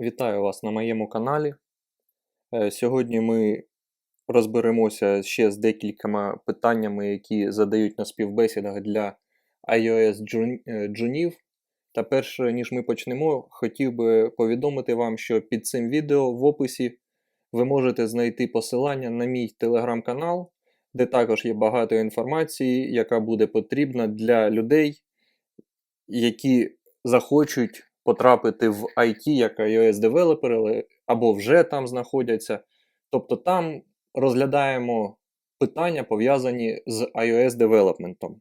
Вітаю вас на моєму каналі. Е, Сьогодні ми розберемося ще з декількома питаннями, які задають на співбесідах для iOS е, джунів. Та перше, ніж ми почнемо, хотів би повідомити вам, що під цим відео в описі ви можете знайти посилання на мій телеграм-канал, де також є багато інформації, яка буде потрібна для людей, які захочуть потрапити в IT як iOS девелопери або вже там знаходяться. Тобто там розглядаємо питання, пов'язані з iOS девелопментом.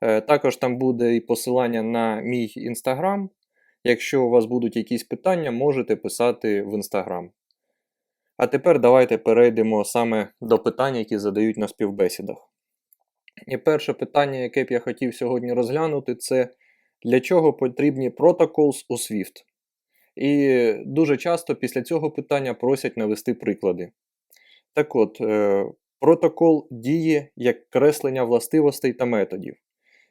Е, Також там буде і посилання на мій інстаграм. Якщо у вас будуть якісь питання, можете писати в інстаграм. А тепер давайте перейдемо саме до питань, які задають на співбесідах. І перше питання, яке б я хотів сьогодні розглянути, це для чого потрібні protocols у Swift. І дуже часто після цього питання просять навести приклади. Так от, е, протокол діє як креслення властивостей та методів.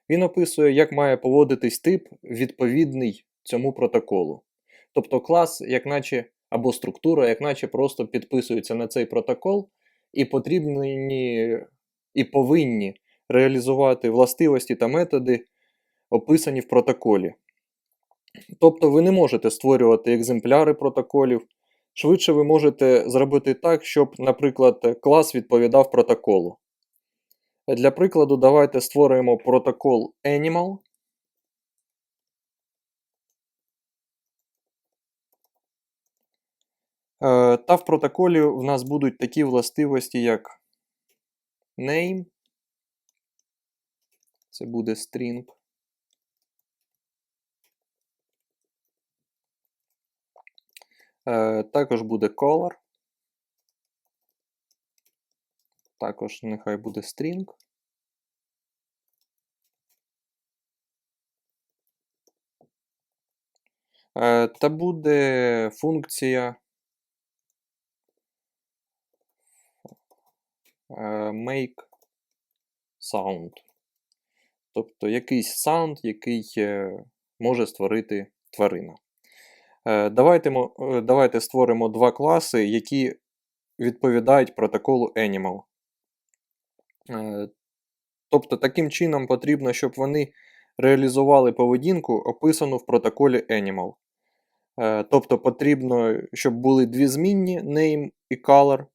Він описує, як має поводитись тип, відповідний цьому протоколу. Тобто клас, як наче, або структура, як наче просто підписується на цей протокол, і потрібні і повинні реалізувати властивості та методи, описані в протоколі. Тобто ви не можете створювати екземпляри протоколів. Швидше ви можете зробити так, щоб, наприклад, клас відповідав протоколу. Для прикладу, давайте створимо протокол Animal. Е, Та в протоколі в нас будуть такі властивості, як name, це буде string. Також буде color. Також нехай буде string. Е, Та буде функція е, make sound. Тобто якийсь sound, який е, може створити тварина. Е, Давайте, е, давайте створимо два класи, які відповідають протоколу Animal. Е, Тобто, таким чином потрібно, щоб вони реалізували поведінку, описану в протоколі Animal. Тобто потрібно, щоб були дві змінні name і color,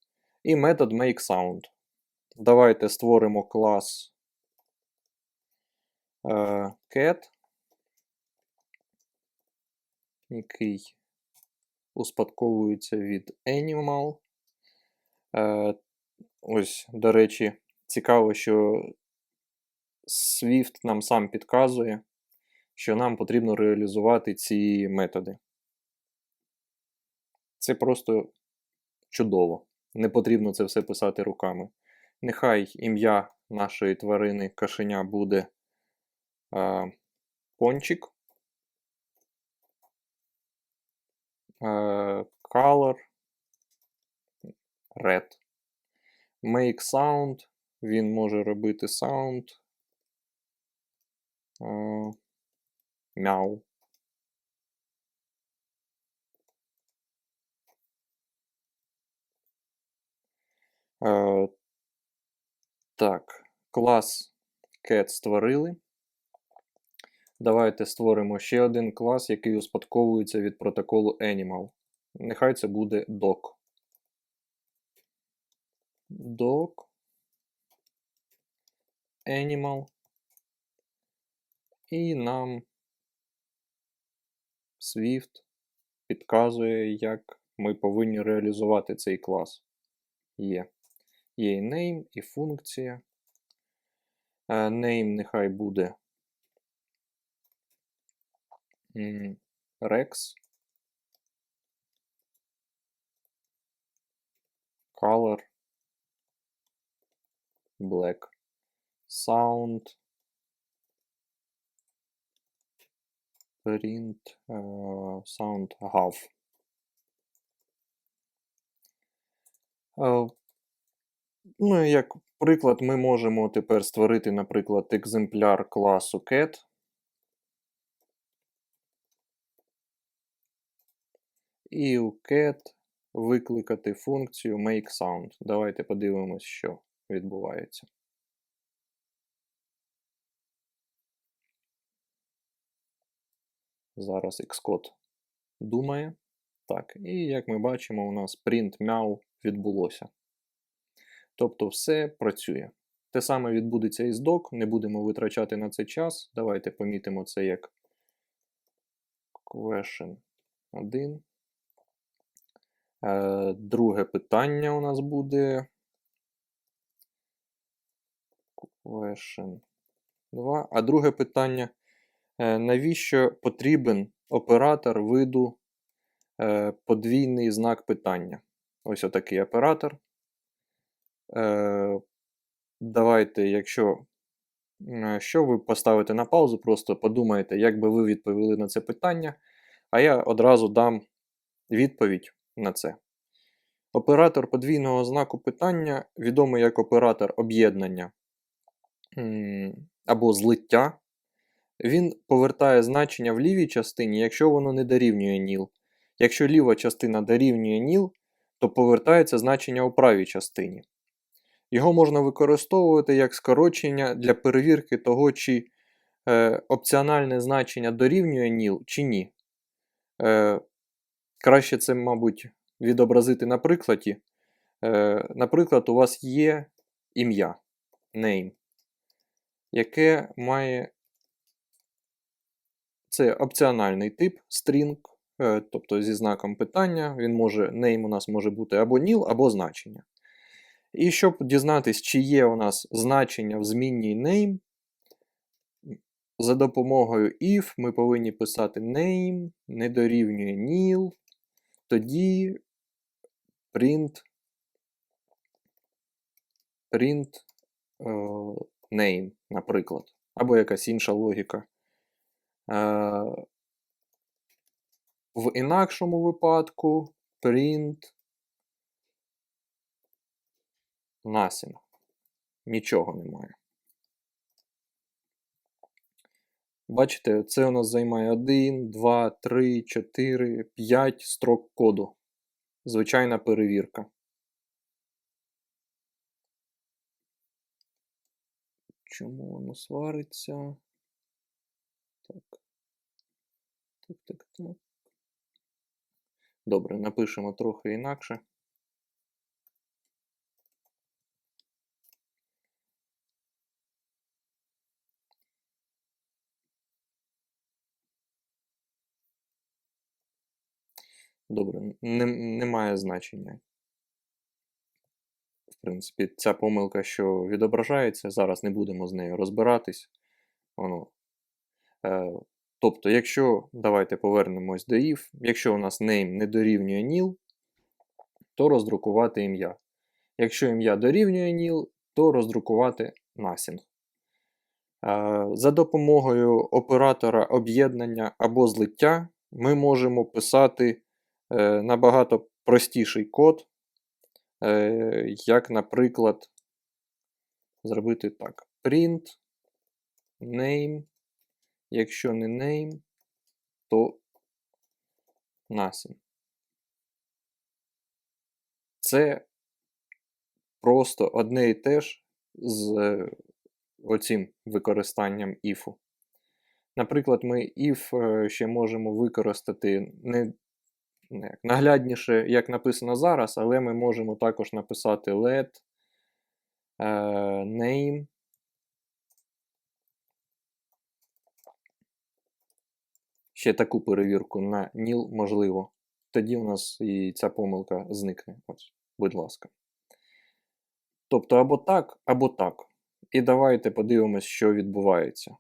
і метод makeSound. Давайте створимо клас cat, який успадковується від animal. Е, Ось, до речі, цікаво, що Swift нам сам підказує, що нам потрібно реалізувати ці методи. Це просто чудово. Не потрібно це все писати руками. Нехай ім'я нашої тварини кашеня буде е, пончик. Color red. Make sound. Він може робити sound. Е, мяу. Е, так, клас cat створили. Давайте створимо ще один клас, який успадковується від протоколу Animal. Нехай це буде doc. Doc. Animal. І нам Swift підказує, як ми повинні реалізувати цей клас. Є. Є і name, і функція. Е, Name нехай буде Rex. Color. Black. Sound. Print. е, Sound half. Е, Ну, як приклад, ми можемо тепер створити, наприклад, екземпляр класу cat. І у cat викликати функцію makeSound. Давайте подивимось, що відбувається. Зараз Xcode думає. Так, і як ми бачимо, у нас print meow відбулося. Тобто все працює. Те саме відбудеться і з doc, не будемо витрачати на це час. Давайте помітимо це як question 1. Е, друге питання у нас буде. Question 2. А друге питання. Е, навіщо потрібен оператор виду е, подвійний знак питання? Ось отакий оператор. Давайте, якщо що ви поставите на паузу, просто подумайте, як би ви відповіли на це питання, а я одразу дам відповідь на це. Оператор подвійного знаку питання, відомий як оператор об'єднання або злиття, він повертає значення в лівій частині, якщо воно не дорівнює ніл. Якщо ліва частина дорівнює ніл, то повертається значення у правій частині. Його можна використовувати як скорочення для перевірки того, чи е, опціональне значення дорівнює ніл чи ні. Е, Краще це, мабуть, відобразити на прикладі. Е, Наприклад, у вас є ім'я name, яке має це опціональний тип string, е, тобто зі знаком питання. Він може, name у нас може бути або nil, або значення. І щоб дізнатися, чи є у нас значення в змінній name, за допомогою if ми повинні писати name, не дорівнює nil, тоді print print uh, name, наприклад, або якась інша логіка. Uh, в інакшому випадку print Nothing. Нічого немає. Бачите, це у нас займає 1, 2, 3, 4, 5 строк коду. Звичайна перевірка. Чому воно свариться? Так. Так, так, так. Добре, напишемо трохи інакше. Добре, не, немає значення. В принципі, ця помилка, що відображається, зараз не будемо з нею розбиратись. Воно. Е, Тобто, якщо, давайте повернемось до if, якщо у нас name не дорівнює nil, то роздрукувати ім'я. Якщо ім'я дорівнює nil, то роздрукувати nothing. Е, за допомогою оператора об'єднання або злиття ми можемо писати набагато простіший код, е, як, наприклад, зробити так: print name. Якщо не name, то nothing. Це просто одне і те ж з е, оцим використанням if. Наприклад, ми if ще можемо використати не наглядніше, як написано зараз, але ми можемо також написати let е, name. Ще таку перевірку на nil можливо. Тоді у нас і ця помилка зникне. Ось, будь ласка. Тобто або так, або так. І давайте подивимось, що відбувається.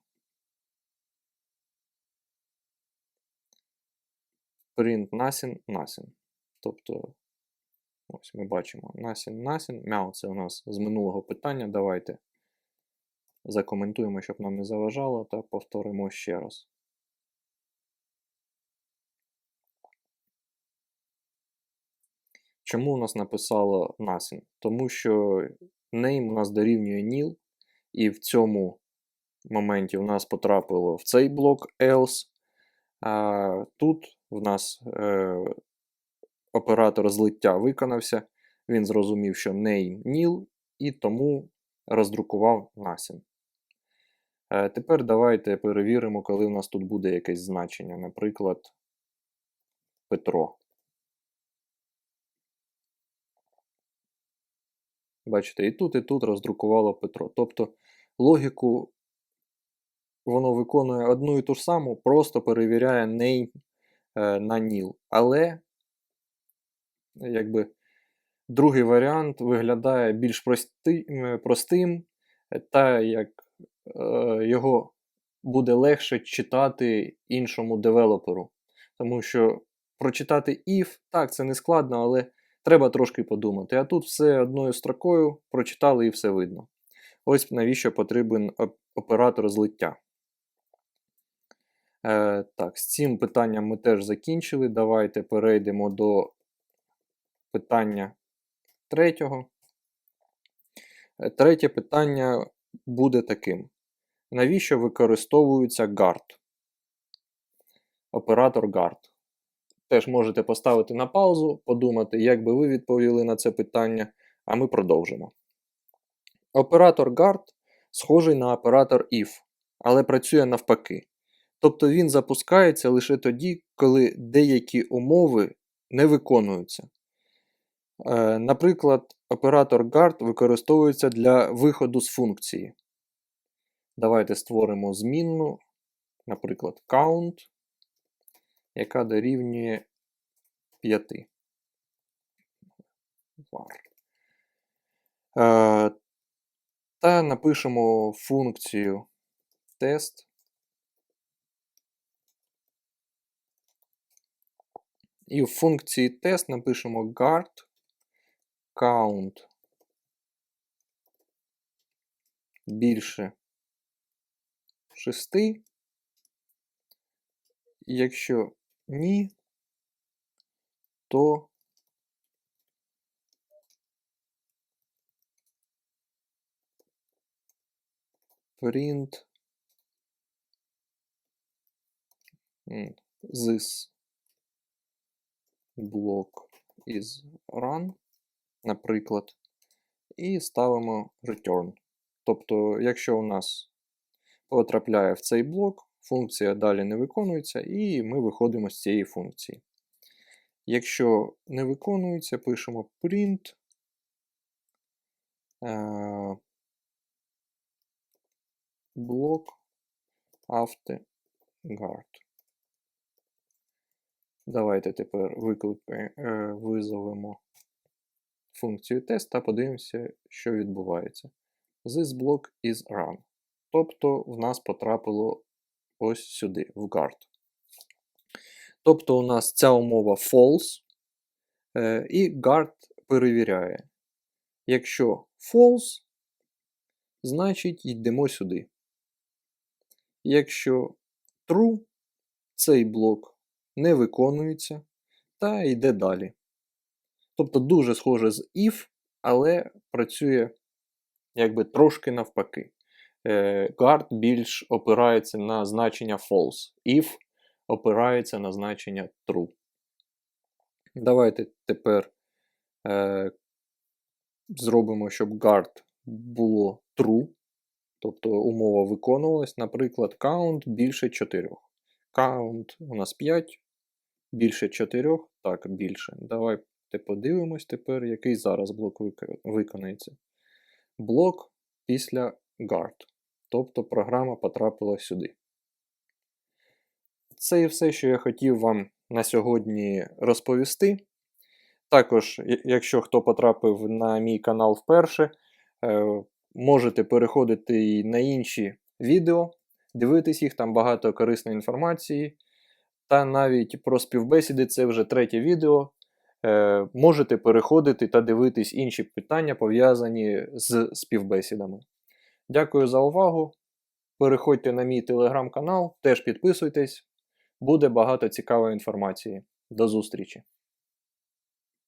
Print nothing, nothing. Тобто, ось ми бачимо nothing, nothing. Мяу це у нас з минулого питання. Давайте закоментуємо, щоб нам не заважало, та повторимо ще раз. Чому у нас написало nothing? Тому що name у нас дорівнює nil, і в цьому моменті у нас потрапило в цей блок else. А Тут в нас е, оператор злиття виконався, він зрозумів, що name nil, і тому роздрукував насін. Е, Тепер давайте перевіримо, коли у нас тут буде якесь значення, наприклад, Петро. Бачите, і тут, і тут роздрукувало Петро. Тобто логіку воно виконує одну і ту ж саму, просто перевіряє name на nil. Але, якби, другий варіант виглядає більш прости, е, простим, е, та як е, його буде легше читати іншому девелоперу. Тому що прочитати if, так, це не складно, але треба трошки подумати. А тут все одною строкою прочитали і все видно. Ось навіщо потрібен оператор злиття. Е, так, з цим питанням ми теж закінчили. Давайте перейдемо до питання третього. Е, Третє питання буде таким: навіщо використовується guard? Оператор guard. Теж можете поставити на паузу, подумати, як би ви відповіли на це питання, а ми продовжимо. Оператор guard схожий на оператор if, але працює навпаки. Тобто він запускається лише тоді, коли деякі умови не виконуються. Е, Наприклад, оператор guard використовується для виходу з функції. Давайте створимо змінну, наприклад, count, яка дорівнює 5. Е, Та напишемо функцію тест. І в функції тест напишемо guard count більше 6. Якщо ні, то print this block is run, наприклад, і ставимо return. Тобто, якщо у нас потрапляє в цей блок, функція далі не виконується, і ми виходимо з цієї функції. Якщо не виконується, пишемо print е, блок guard. Давайте тепер викликаємо, е, визовемо функцію тест та подивимося, що відбувається. This block is run. Тобто в нас потрапило ось сюди, в guard. Тобто у нас ця умова false, е, і guard перевіряє. Якщо false, значить йдемо сюди. Якщо true, цей блок не виконується та йде далі. Тобто дуже схоже з if, але працює якби трошки навпаки. Е, Guard більш опирається на значення false, if опирається на значення true. Давайте тепер е, зробимо, щоб guard було true. Тобто умова виконувалась, наприклад, count більше 4. Count у нас 5, більше 4, так, більше. Давайте подивимось тепер, який зараз блок виконається. Блок після guard. Тобто програма потрапила сюди. Це і все, що я хотів вам на сьогодні розповісти. Також, якщо хто потрапив на мій канал вперше, е, можете переходити і на інші відео, дивитись їх, там багато корисної інформації. Та навіть про співбесіди це вже третє відео. Е, Можете переходити та дивитись інші питання, пов'язані з співбесідами. Дякую за увагу. Переходьте на мій телеграм-канал, теж підписуйтесь, буде багато цікавої інформації. До зустрічі!